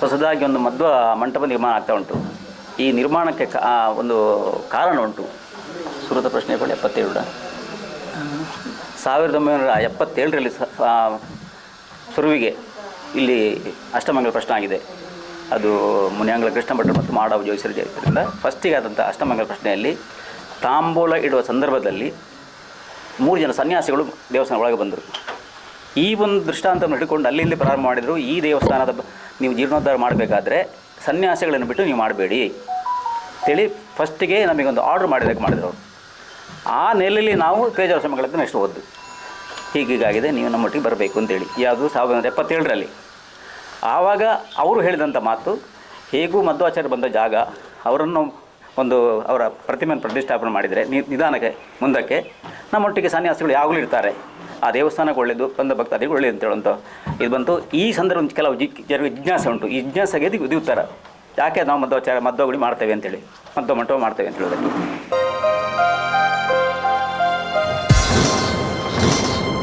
ಹೊಸದಾಗಿ ಒಂದು ಮಧ್ವ ಮಂಟಪ ನಿರ್ಮಾಣ ಆಗ್ತಾ ಉಂಟು. ಈ ನಿರ್ಮಾಣಕ್ಕೆ ಒಂದು ಕಾರಣ ಉಂಟು. ಸುರತ ಪ್ರಶ್ನೆ ಕೂಡ ಎಪ್ಪತ್ತೇಳು ಸಾವಿರದ ಒಂಬೈನೂರ ಎಪ್ಪತ್ತೇಳರಲ್ಲಿ ಸುರುವಿಗೆ ಇಲ್ಲಿ ಅಷ್ಟಮಂಗಲ ಪ್ರಶ್ನೆ ಆಗಿದೆ. ಅದು ಮುನಿಯಾಂಗಲ ಕೃಷ್ಣ ಭಟ್ರು ಮತ್ತು ಮಾಡವ ಜೋಯಿಸರು ಜಯಿದ್ದರಿಂದ ಫಸ್ಟಿಗೆ ಆದಂಥ ಅಷ್ಟಮಂಗಲ ಪ್ರಶ್ನೆಯಲ್ಲಿ ತಾಂಬೂಲ ಇಡುವ ಸಂದರ್ಭದಲ್ಲಿ ಮೂರು ಜನ ಸನ್ಯಾಸಿಗಳು ದೇವಸ್ಥಾನ ಒಳಗೆ ಬಂದರು. ಈ ಒಂದು ದೃಷ್ಟಾಂತವನ್ನು ಹಿಡ್ಕೊಂಡು ಅಲ್ಲಿ ಪ್ರಾರಂಭ ಮಾಡಿದರು ಈ ದೇವಸ್ಥಾನದ ನೀವು ಜೀರ್ಣೋದ್ಧಾರ ಮಾಡಬೇಕಾದ್ರೆ ಸನ್ಯಾಸಿಗಳನ್ನು ಬಿಟ್ಟು ನೀವು ಮಾಡಬೇಡಿ. ಅಂತೇಳಿ ಫಸ್ಟಿಗೆ ನಮಗೊಂದು ಆರ್ಡ್ರ್ ಮಾಡಿದಾಗ ಮಾಡಿದ್ರು ಅವರು. ಆ ನೆಲೆಯಲ್ಲಿ ನಾವು ಪೇಜಾಶ್ರಮಗಳದ್ದು ನೆಕ್ಸ್ಟ್ ಓದ್ದು ಹೀಗೀಗಾಗಿದೆ ನೀವು ನಮ್ಮೊಟ್ಟಿಗೆ ಬರಬೇಕು ಅಂತೇಳಿ. ಯಾವುದು ಸಾವಿರದ ಒಂಬೈನೂರ ಎಪ್ಪತ್ತೇಳರಲ್ಲಿ. ಆವಾಗ ಅವರು ಹೇಳಿದಂಥ ಮಾತು, ಹೇಗೂ ಮಧ್ವಾಚಾರ್ಯ ಬಂದ ಜಾಗ, ಅವರನ್ನು ಒಂದು ಅವರ ಪ್ರತಿಮೆಯನ್ನು ಪ್ರತಿಷ್ಠಾಪನೆ ಮಾಡಿದರೆ ನಿಧಾನಕ್ಕೆ, ಮುಂದಕ್ಕೆ, ನಮ್ಮೊಟ್ಟಿಗೆ ಸನ್ಯಾಸಿಗಳು ಯಾವಾಗಲೂ ಇರ್ತಾರೆ. ಆ ದೇವಸ್ಥಾನಕ್ಕೆ ಒಳ್ಳೆಯದು ಬಂದ ಭಕ್ತಾದಿಗಳು ಒಳ್ಳೆಯದು ಅಂತ ಹೇಳುವಂಥ ಇದು ಬಂತು. ಈ ಸಂದರ್ಭ ಕೆಲವು ಜಿ ಜನರಿಗೆ ಜಿಜ್ಞಾಸೆ ಉಂಟು. ಈ ಜಿಜ್ಞಾಸೆಗೆ ಇದು ಉತ್ತರ ಯಾಕೆ ನಾವು ಮಧ್ವಾಚಾರ್ಯ ಮಧ್ವಗುಡಿ ಮಾಡ್ತೇವೆ ಅಂತೇಳಿ? ಮಧ್ವ ಮಂಟಪ ಮಾಡ್ತೇವೆ ಅಂತ ಹೇಳೋದಕ್ಕೆ